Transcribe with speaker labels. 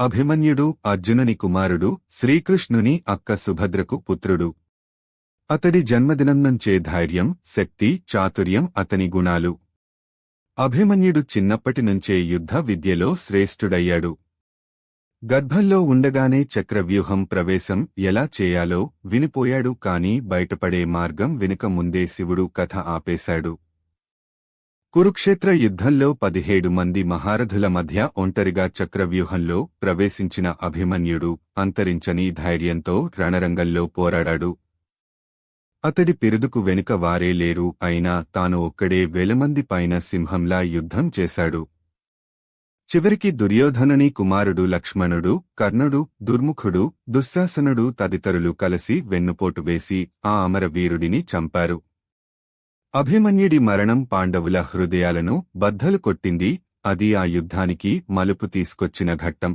Speaker 1: అభిమన్యుడు అర్జునుని కుమారుడు శ్రీకృష్ణుని అక్క సుభద్రకు పుత్రుడు. అతడి జన్మదినం నుంచే ధైర్యం శక్తి చాతుర్యం అతని గుణాలు. అభిమన్యుడు చిన్నప్పటి నుంచే యుద్ధ విద్యలో శ్రేష్ఠుడయ్యాడు. గర్భంలో ఉండగానే చక్రవ్యూహం ప్రవేశం ఎలా చేయాలో వినిపోయాడు కాని బయటపడే మార్గం వెనుక ముందే శివుడు కథ ఆపేశాడు. కురుక్షేత్ర యుద్ధంలో పదిహేడు మంది మహారథుల మధ్య ఒంటరిగా చక్రవ్యూహంలో ప్రవేశించిన అభిమన్యుడు అంతరించని ధైర్యంతో రణరంగంలో పోరాడాడు. అతడి పిరుదుకు వెనుక వారే లేరు అయినా తాను ఒక్కడే వేలమంది పైన సింహంలా యుద్ధం చేశాడు. చివరికి దుర్యోధనుని కుమారుడు లక్ష్మణుడు కర్ణుడు దుర్ముఖుడు దుశ్శాసనుడు తదితరులు కలిసి వెన్నుపోటు వేసి ఆ అమరవీరుడిని చంపారు. అభిమన్యుడి మరణం పాండవుల హృదయాలను బద్దలు కొట్టింది అది ఆ యుద్ధానికి మలుపు తీసుకొచ్చిన ఘట్టం.